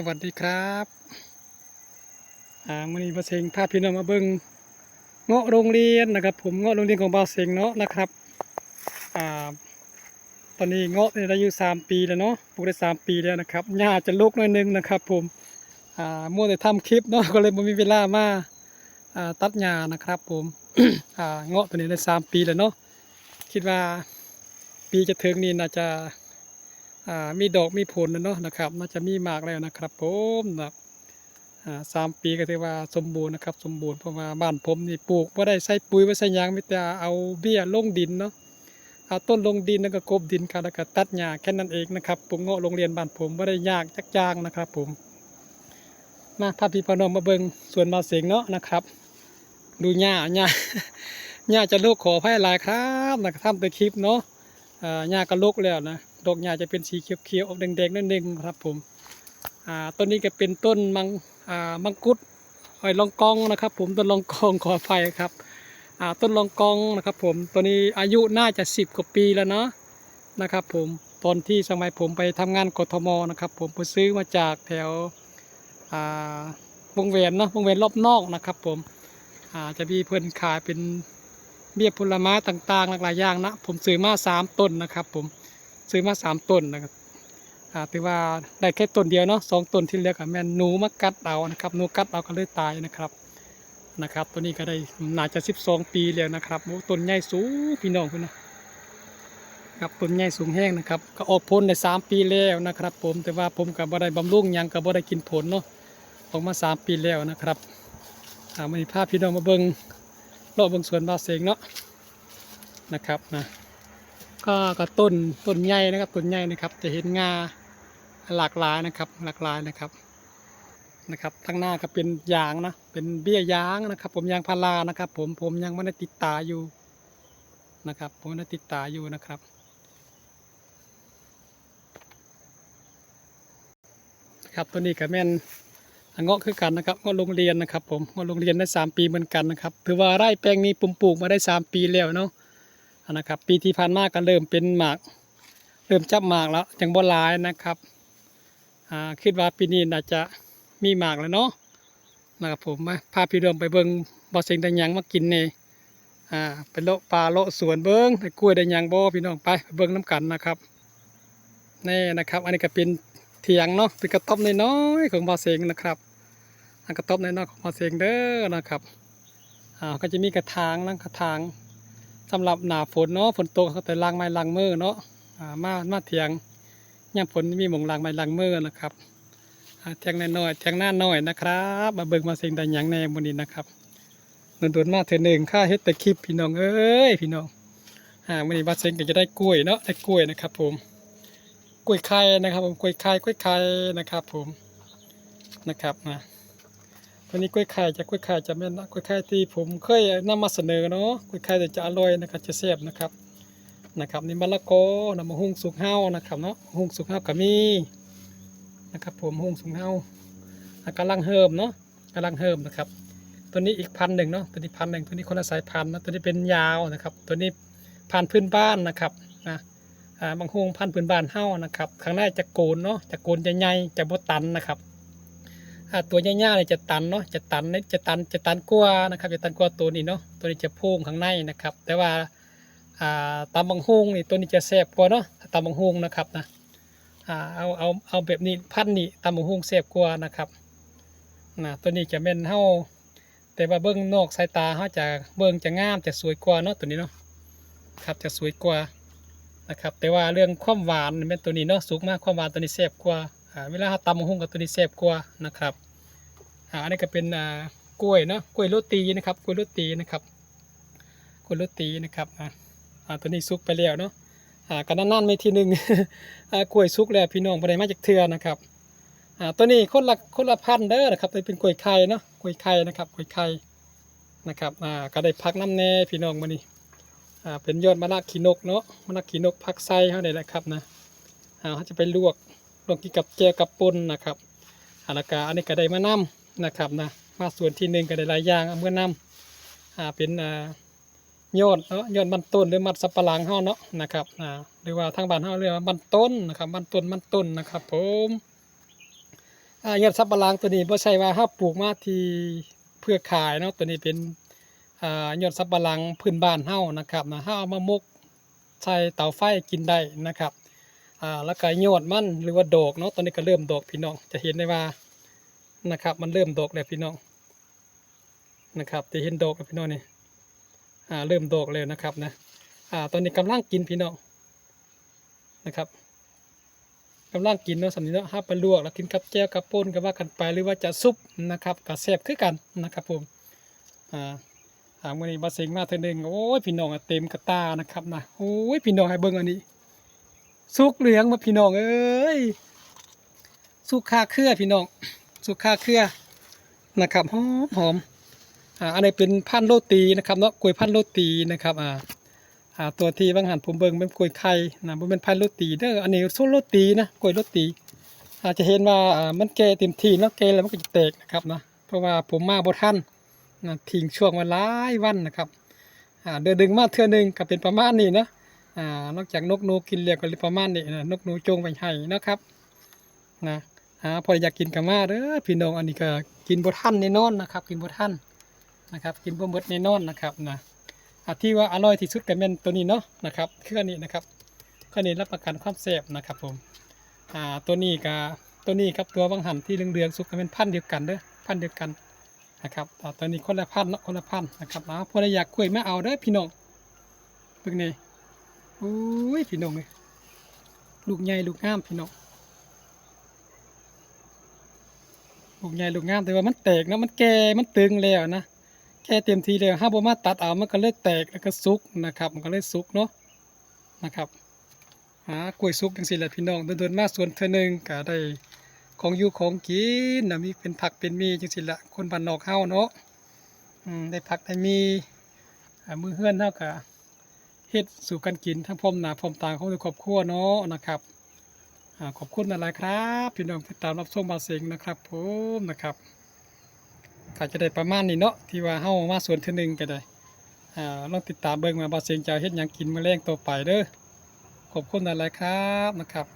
สวัสดีครับอ่ามื่อนี้บาเซงพาพี่น้องมาเบิ่งเงาะโรงเรียนนะครับ ผมเงาะโรงเรียนของบ่าวเซงเนาะนะครับอ่าตอนนี้เงาะเนี่ยได้อายุสามปีแล้วเนาะปลูกได้สามปีแล้วนะครับหญ้าจะลุกหน่อยนึงนะครับ ผมอ่ามัวแต่ทำคลิปเนาะก็เลยไม่มีเวลามาอ่าตัดหญ้านะครับ ผมอ่าเงาะตัวนี้ได้สามปีแล้วเนาะคิดว่าปีจะถึงนี่น่าจะ มีดอกมีผลแล้วเนาะนะครับ น่าจะมีหมากแล้วนะครับผมนะสามปีก็ถือว่าสมบูรณ์นะครับ สมบูรณ์เพราะว่าบ้านผมนี่ปลูกว่าได้ใส่ปุ๋ยว่าใส่ยางไม่แต่เอาเบี้ยลงดินเนาะเอาต้นลงดินแล้วก็กบดินกันแล้วก็ตัดหญ้าแค่นั้นเองนะครับปลูกเงาะโรงเรียนบ้านผมว่าได้ยากจักจางนะครับผมมาพาพี่พน้องมาเบิงส่วนมาเสียงเนาะนะครับ ดูหญ้าหญ้าหญ้าจะลูกขอให้หลายครับนะครับทำแต่คลิปเนาะหญ้าก็ลกแล้วนะ ดอกหญ้าจะเป็นสีเขียวๆออกแดงๆนิดนึงครับผมอ่าต้นนี้ก็เป็นต้นมังอ่ามังคุดหอยลองกองนะครับ ผมต้นลองกองขอไฟครับอ่าต้นลองกองนะครับ ผมตัวนี้อายุน่าจะสิบกว่าปีแล้วเนาะนะครับ ผมตอนที่สมัยผมไปทำงานกทมนะครับ ผมไปซื้อมาจากแถวอ่าวงเวียนเนาะวงเวียนรอบนอกนะครับ ผมอ่าจะมีเพื่อนขายเป็นเบี้ยผลไม้ต่างๆ หลากหลายอย่างนะผมซื้อมาสามต้นนะครับ ผม ซื้อมาสามต้นนะครับอ่าถือว่าได้แค่ต้นเดียวเนาะสองต้นที่เหลือกับแม่นหนูมากัดเอานะครับหนูกัดเอาก็เลยตายนะครับนะครับ ตัวนี้ก็ได้น่าจะสิบสองปีแล้วนะครับโอ้ต้นใหญ่สูงพี่น้องพี่นะครับต้นใหญ่สูงแห้งนะครับ ก็ออกผลได้สามปีแล้วนะครับ ผมแต่ว่าผมกับบ่ได้บำรุงยังกับบ่ได้กินผลเนาะออกมาสามปีแล้วนะครับอ่ามีภาพพี่น้องมาเบิ่งรอบเบางสวนบาเซงเนาะนะครับนะ ก็ก็ต้นต้นใหญ่นะครับต้นใหญ่นะครับ จะเห็นงาหลากหลายนะครับหลากหลายนะครับนะครับทั้งหน้าก็เป็นยางนะเป็นเบี้ยยางนะครับ ผมยางพารานะครับ ผมผมยังไม่ได้ติดตาอยู่นะครับ ผมได้ติดตาอยู่นะครับครับตัวนี้ก็แม่นเงาะคือกันนะครับเงาะโรงเรียนนะครับ ผมเงาะโรงเรียนได้สามปีเหมือนกันนะครับถือว่าไร่แปลงนี้ปุ่มปลูกมาได้สามปีแล้วเนาะ นะครับ ปีที่ผ่านมาก็เริ่มเป็นหมาก เริ่มจับหมากแล้วจังบ่หลายนะครับอ่าคิดว่าปีนี้น่าจะมีหมากแล้วเนาะนะครับผมมาพาพี่เดิมไปเบิ้งบ่อเสียงด้หยังมากินเน่อ่าไปโลปลาโลสวนเบิ้งไอ้กล้วยได้ยังบ่พี่น้องไปเบิ้งน้ำกันนะครับนี่นะครับ อันนี้ก็เป็นเถียงเนาะเป็นกระต๊อบน้อยๆของบ่อเสียงนะครับอันกระต๊อบนนอกของมาเสียงเด้อนะครับอ่าก็จะมีกระถางนะกระถาง สำหรับหนาฝนเนาะฝนตกแต่ลางไม้ลางมือเนาะมามาเถียงย่ำฝนมีหมงลางไม้ลางมือนะครับเถียงน้อยเถียงหน้าน้อยนะครับ มาเบิ่งมาเสียงได้หยังแน่บนนี้นะครับโดนๆมาเธอหนึ่งค่าเฮ็ดแต่คลิปพี่น้องเอ้ยพี่น้องอ่าวันนี้มาเสียงก็จะได้กล้วยเนาะได้กล้วยนะครับ ผมกล้วยไข่นะครับ ผมกล้วยไข่กล้วยไข่นะครับ ผมนะครับนะ วนี้กล้วยไข่จะกล้วยไข่จะแม่นะกล้วยไข่ที่ผมเคยนำมาเสนอเนาะกล้วยไข่แต่จะอร่อยนะครับจะแซ่บนะครับนะครับนี่มะละกอนำมาหุงสุกเฮานะครับเนาะหุงสุกเฮาก็มีนะครับ ผมหุงสุกเฮาอะกำลังเฮิมเนาะกำลังเฮิมนะครับ ตัวนี้อีกพันหนึ่งเนาะตัวนี้พันหนึ่งตัวนี้คนละสายพันธุ์นะตัวนี้เป็นยาวนะครับ ตัวนี้พันพื้นบ้านนะครับนะบางฮุงพันพื้นบ้านเฮานะครับข้างในจะโกนเนาะจะโกนจะใหญ่จะบ่ตันนะครับ อ่าตัวหญ้าๆเนี่ยจะตันเนาะจะตันเนี่ยจะตันจะตันกว่านะครับจะตันกว่าตัวนี้เนาะตัวนี้จะพุ่งข้างในนะครับ แต่ว่าอ่าตำบังฮุงนี่ตัวนี้จะแซ่บกว่าเนาะตำบังฮุงนะครับนะเอาเอาเอาแบบนี้พันนี่ตำบังฮุงแซ่บกว่านะครับนะตัวนี้จะเป็นเฮาแต่ว่าเบื้องนอกสายตาเฮาจะเบื้องจะงามจะสวยกว่าเนาะตัวนี้เนาะครับจะสวยกว่านะครับแต่ว่าเรื่องความหวานเป็นตัวนี้เนาะสุกมากความหวานตัวนี้แซ่บกว่า เวลาเราตำหุ่งกับตัวนี้แซ่บกว่านะครับอันนี้ก็เป็นกล้วยเนาะกล้วยโรตีนะครับกล้วยโรตีนะครับกล้วยโรตีนะครับอ่าตัวนี้สุกไปแล้วเนาะอ่ากันนั่นๆไม่ทีหนึ่งกล้วยสุกแล้วพี่น้องไปได้มาจากเทือนะครับอ่าตัวนี้คนละคนละพันเด้อนะครับเป็นกล้วยไข่เนาะกล้วยไข่นะครับกล้วยไข่นะครับอ่าก็ได้พักน้ำแน่พี่น้องมานี่อ่าเป็นยอดมะระขีนกเนาะมะระขีนกพักไส้เขาเนี่ยแหละครับนะอ่าเขาจะไปลวก ลงกินกับเจียวกับปนนะครับอาลากาอันนี้ก็ได้มานํนะครับนะมาส่วนที่หนึ่งก็ได้หลายอย่างเอามื่อนํอ่าเป็นอ่ายอดเนาะยอดมันต้นหรือมันสับปะหลังเฮาเนาะนะครับอ่าหรือว่าทางบ้านเฮาเรียกว่ามันต้นนะครับมันต้นมันต้นนะครับ ผมอายอดซับปะหลังตัวนี้บ่ใช่ว่าเฮาปลูกมาที่เพื่อขายเนาะตัวนี้เป็นอ่ายอดซับปะหลังพื้นบ้านเฮานะครับนะเฮาเอามามกใส่เตาไฟกินได้นะครับ อ่าแล้วก็ยอดมันหรือว่าดอกเนาะตอนนี้ก็เริ่มดอกพี่น้อง จะเห็นได้ว่านะครับ มันเริ่มดอกแล้วพี่น้องนะครับจะเห็นดอกแล้วพี่น้องนี่อ่าเริ่มดอกแล้วนะครับนะอ่าตอนนี้กำลังกินพี่น้องนะครับกำลังกินเนาะสำนีเนาะห้าไปลวกแล้วกินกับแจ่วกับป่นก็ว่ากันไปหรือว่าจะซุปนะครับก็แซ่บคือกันนะครับผมอ่าหามื่อนี้บาเซ็งมาเธอหนึ่งโอ้ยพี่น้องอะเต็มกระตานะครับนะโอ้ยพี่น้องให้เบิ่งอันนี้ สุกเหลืองมาพี่น้องเอ้ยสุกคาเครือพี่น้องสุกคาเครือนะครับหอมหอมอ่าอันนี้เป็นพันธุ์โรตีนะครับเนาะกล้วยพันธุ์โรตีนะครับอ่าอ่าตัวที่บางหันผมเบิ่งเป็นกล้วยไข่นะมันเป็นพันธุ์โรตีเด้ออันนี้สู้โรตีนะกล้วยโรตี อาจจะเห็นว่าอ่ามันแก่เต็มที่เนาะแก่แล้วมันก็จะแตกนะครับนะเพราะว่าผมมาบ่ทันนะทิ้งช่วงมาหลายวันนะครับอ่าเดือนดึงมาเทื่อหนึงก็เป็นประมาณนี้นะ อ่านอกจากนกนูกินเรียกก็เลยประมาณนี้นะนกนูจงไปให้นะครับนะอ่าพออยากกินกับมาเด้อพี่น้องอันนี้ก็กินบ่ทันแน่นอนนะครับ กินบ่ทันนะครับ กินบ่หมดแน่นอนนะครับนะที่ว่าอร่อยที่สุดก็แม่นตัวนี้เนาะนะครับคืออันนี้นะครับก็นี้รับประกันความแซ่บนะครับผมอ่าตัวนี้ก็ตัวนี้ครับตัวบางหันที่เหลืองๆสุกก็เป็นพันธุ์เดียวกันเด้อพันธุ์เดียวกันนะครับอ่าตอนนี้คนละพันเนาะคนละพันนะครับอ่าพออยากกล้วยมาเอาเด้อพี่น้องเบิ่งนี่ โอ้ยพี่น้องเลยลูกใหญ่ลูกงามพี่น้องลูกใหญ่ลูกงามแต่ว่ามันแตกนะมันแก่มันตึงแล้วนะแก่เต็มทีแล้วห้าบมาตัดเอามันก็เลยแตกแล้วก็สุกนะครับ มันก็เลยสุกเนาะนะครับหากล้วยสุกจังซี่แหละพี่น้องเดินๆมาสวนเทื่อหนึ่งก็ได้ของอยู่ของกินนะมีเป็นผักเป็นมีจังสิละคนบ้านนอกเฮาเนาะอืมได้ผักได้มีมือเฮือนเฮาก็ เฮ็ดสู่กันกินทั้งพร้อมหน้าพร้อมตาของครอบครัวเนาะนะครับขอบคุณหลายๆครับพี่น้องที่ตามรับชมบาเสงนะครับผมนะครับก็จะได้ประมาณนี้เนาะที่ว่าเฮามาสวนที่หนึ่งก็ได้อ่าลองติดตามเบิ่งมาบาเสงจะเฮ็ดหยังกินมื้อแรงต่อไปเด้อขอบคุณหลายๆครับนะครับ